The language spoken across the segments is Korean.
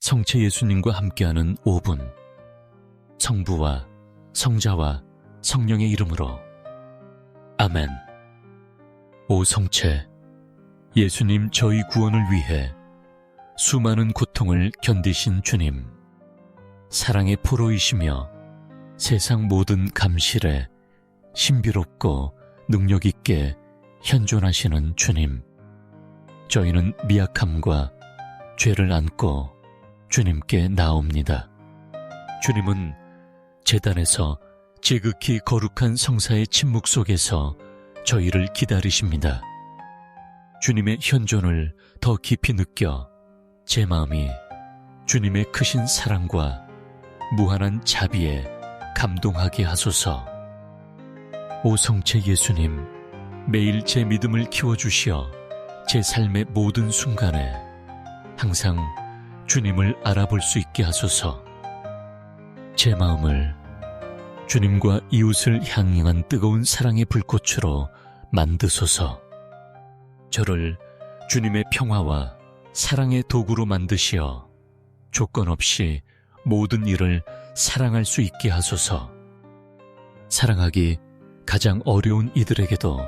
성체 예수님과 함께하는 5분. 성부와 성자와 성령의 이름으로. 아멘. 오 성체, 예수님 저희 구원을 위해 수많은 고통을 견디신 주님. 사랑의 포로이시며 세상 모든 감실에 신비롭고 능력 있게 현존하시는 주님. 저희는 미약함과 죄를 안고 주님께 나옵니다. 주님은 재단에서 지극히 거룩한 성사의 침묵 속에서 저희를 기다리십니다. 주님의 현존을 더 깊이 느껴 제 마음이 주님의 크신 사랑과 무한한 자비에 감동하게 하소서. 오 성체 예수님, 매일 제 믿음을 키워주시어 제 삶의 모든 순간에 항상 주님을 알아볼 수 있게 하소서. 제 마음을 주님과 이웃을 향한 뜨거운 사랑의 불꽃으로 만드소서. 저를 주님의 평화와 사랑의 도구로 만드시어 조건 없이 모든 일을 사랑할 수 있게 하소서. 사랑하기 가장 어려운 이들에게도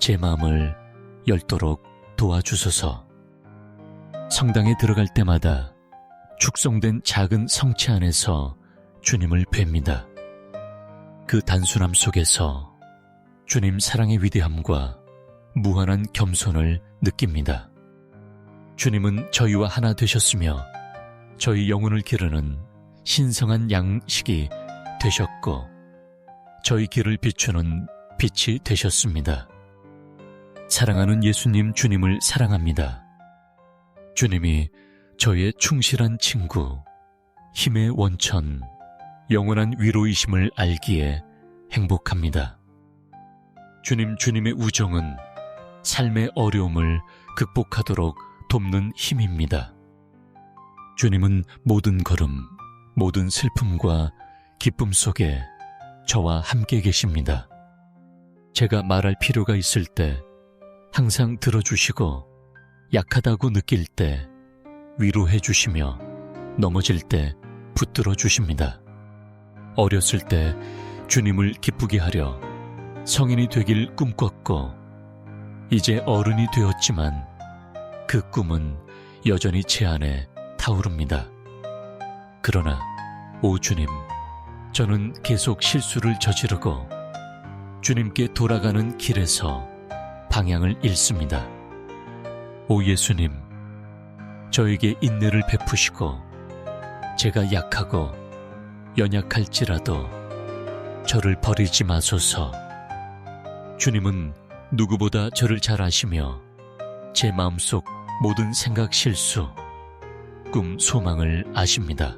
제 마음을 열도록 도와주소서. 성당에 들어갈 때마다 축성된 작은 성체 안에서 주님을 뵙니다. 그 단순함 속에서 주님 사랑의 위대함과 무한한 겸손을 느낍니다. 주님은 저희와 하나 되셨으며 저희 영혼을 기르는 신성한 양식이 되셨고 저희 길을 비추는 빛이 되셨습니다. 사랑하는 예수님 주님을 사랑합니다. 주님이 저의 충실한 친구, 힘의 원천, 영원한 위로이심을 알기에 행복합니다. 주님, 주님의 우정은 삶의 어려움을 극복하도록 돕는 힘입니다. 주님은 모든 걸음, 모든 슬픔과 기쁨 속에 저와 함께 계십니다. 제가 말할 필요가 있을 때 항상 들어주시고 약하다고 느낄 때 위로해 주시며 넘어질 때 붙들어 주십니다. 어렸을 때 주님을 기쁘게 하려 성인이 되길 꿈꿨고 이제 어른이 되었지만 그 꿈은 여전히 제 안에 타오릅니다. 그러나 오 주님, 저는 계속 실수를 저지르고 주님께 돌아가는 길에서 방향을 잃습니다. 오 예수님, 저에게 인내를 베푸시고 제가 약하고 연약할지라도 저를 버리지 마소서. 주님은 누구보다 저를 잘 아시며 제 마음속 모든 생각 실수, 꿈 소망을 아십니다.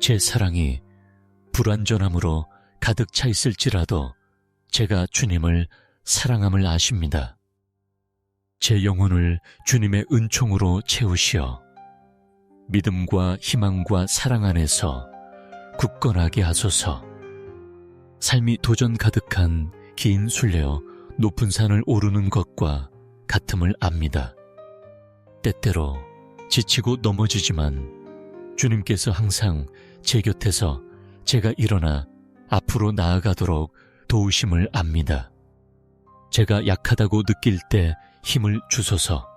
제 사랑이 불완전함으로 가득 차 있을지라도 제가 주님을 사랑함을 아십니다. 제 영혼을 주님의 은총으로 채우시어 믿음과 희망과 사랑 안에서 굳건하게 하소서. 삶이 도전 가득한 긴 순례어 높은 산을 오르는 것과 같음을 압니다. 때때로 지치고 넘어지지만 주님께서 항상 제 곁에서 제가 일어나 앞으로 나아가도록 도우심을 압니다. 제가 약하다고 느낄 때 힘을 주소서.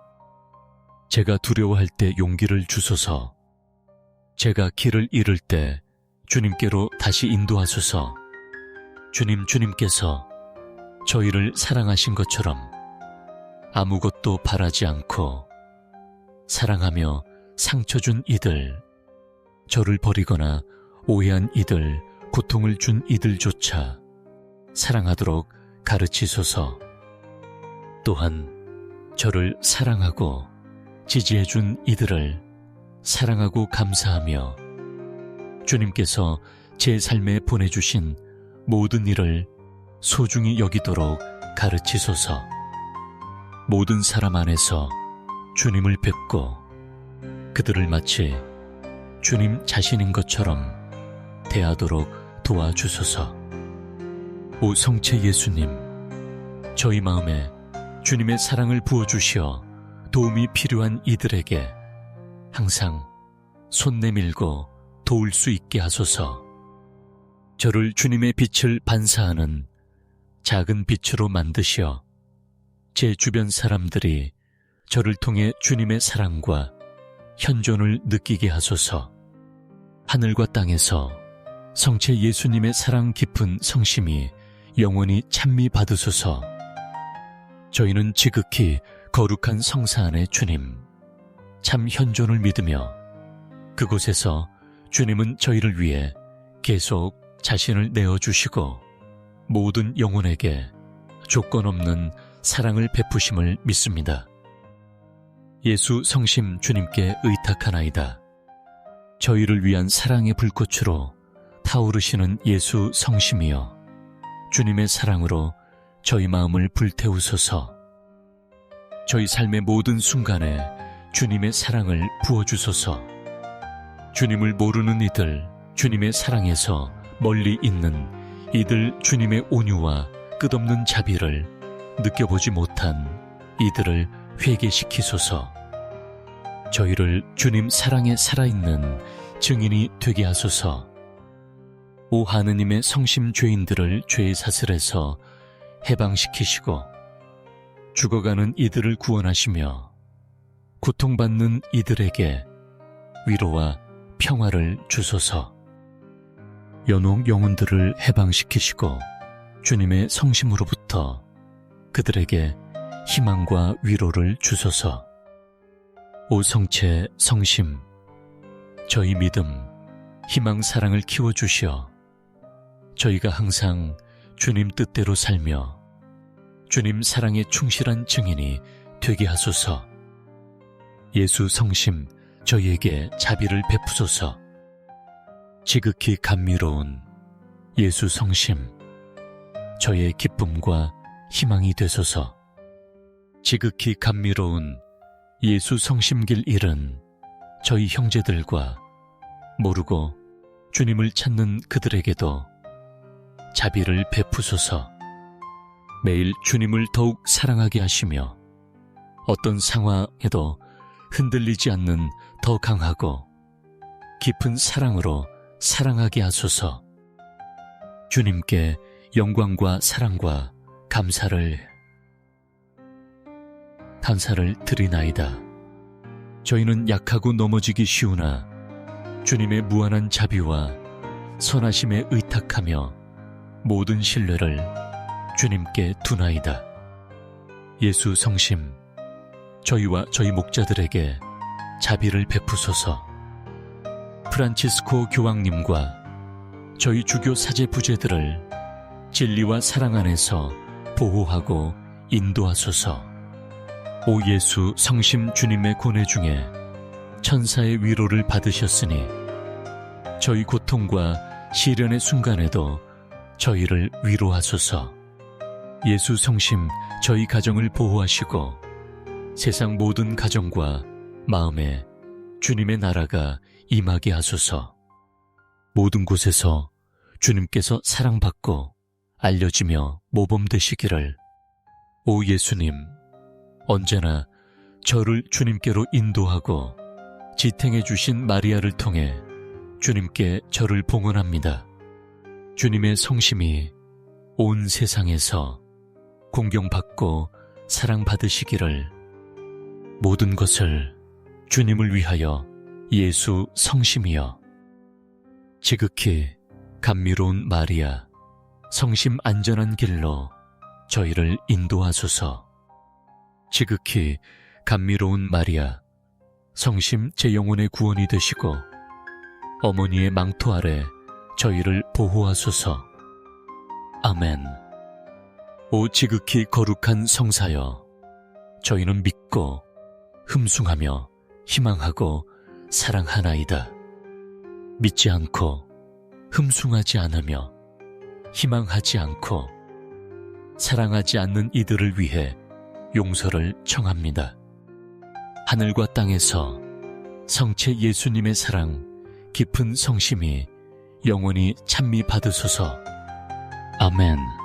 제가 두려워할 때 용기를 주소서. 제가 길을 잃을 때 주님께로 다시 인도하소서. 주님, 주님께서 저희를 사랑하신 것처럼 아무것도 바라지 않고 사랑하며 상처 준 이들, 저를 버리거나 오해한 이들, 고통을 준 이들조차 사랑하도록 가르치소서. 또한 저를 사랑하고 지지해준 이들을 사랑하고 감사하며 주님께서 제 삶에 보내주신 모든 일을 소중히 여기도록 가르치소서. 모든 사람 안에서 주님을 뵙고 그들을 마치 주님 자신인 것처럼 대하도록 도와주소서. 오 성체 예수님, 저희 마음에 주님의 사랑을 부어주시어 도움이 필요한 이들에게 항상 손 내밀고 도울 수 있게 하소서. 저를 주님의 빛을 반사하는 작은 빛으로 만드시어 제 주변 사람들이 저를 통해 주님의 사랑과 현존을 느끼게 하소서. 하늘과 땅에서 성체 예수님의 사랑 깊은 성심이 영원히 찬미 받으소서. 저희는 지극히 거룩한 성사 안에 주님, 참 현존을 믿으며 그곳에서 주님은 저희를 위해 계속 자신을 내어주시고 모든 영혼에게 조건 없는 사랑을 베푸심을 믿습니다. 예수 성심 주님께 의탁하나이다. 저희를 위한 사랑의 불꽃으로 타오르시는 예수 성심이여 주님의 사랑으로 저희 마음을 불태우소서 저희 삶의 모든 순간에 주님의 사랑을 부어주소서 주님을 모르는 이들 주님의 사랑에서 멀리 있는 이들 주님의 온유와 끝없는 자비를 느껴보지 못한 이들을 회개시키소서. 저희를 주님 사랑에 살아있는 증인이 되게 하소서. 오 하느님의 성심 죄인들을 죄의 사슬에서 해방시키시고 죽어가는 이들을 구원하시며 고통받는 이들에게 위로와 평화를 주소서. 연옥 영혼들을 해방시키시고 주님의 성심으로부터 그들에게 희망과 위로를 주소서. 오 성체 성심 저희 믿음 희망 사랑을 키워 주시어 저희가 항상 주님 뜻대로 살며 주님 사랑에 충실한 증인이 되게 하소서. 예수 성심 저희에게 자비를 베푸소서. 지극히 감미로운 예수 성심, 저의 기쁨과 희망이 되소서. 지극히 감미로운 예수 성심길 일은 저희 형제들과 모르고 주님을 찾는 그들에게도 자비를 베푸소서. 매일 주님을 더욱 사랑하게 하시며 어떤 상황에도 흔들리지 않는 더 강하고 깊은 사랑으로 사랑하게 하소서. 주님께 영광과 사랑과 감사를 감사를 드리나이다. 저희는 약하고 넘어지기 쉬우나 주님의 무한한 자비와 선하심에 의탁하며 모든 신뢰를 주님께 두나이다. 예수 성심, 저희와 저희 목자들에게 자비를 베푸소서. 프란치스코 교황님과 저희 주교 사제 부제들을 진리와 사랑 안에서 보호하고 인도하소서. 오 예수 성심 주님의 고뇌 중에 천사의 위로를 받으셨으니 저희 고통과 시련의 순간에도 저희를 위로하소서. 예수 성심 저희 가정을 보호하시고 세상 모든 가정과 마음에 주님의 나라가 임하게 하소서. 모든 곳에서 주님께서 사랑받고 알려지며 모범되시기를 오 예수님 언제나 저를 주님께로 인도하고 지탱해 주신 마리아를 통해 주님께 저를 봉헌합니다. 주님의 성심이 온 세상에서 공경받고 사랑받으시기를 모든 것을 주님을 위하여 예수 성심이여. 지극히 감미로운 마리아 성심 안전한 길로 저희를 인도하소서. 지극히 감미로운 마리아 성심 제 영혼의 구원이 되시고 어머니의 망토 아래 저희를 보호하소서. 아멘 오 지극히 거룩한 성사여 저희는 믿고 흠숭하며 희망하고 사랑하나이다. 믿지 않고 흠숭하지 않으며 희망하지 않고 사랑하지 않는 이들을 위해 용서를 청합니다. 하늘과 땅에서 성체 예수님의 사랑 깊은 성심이 영원히 찬미 받으소서. 아멘.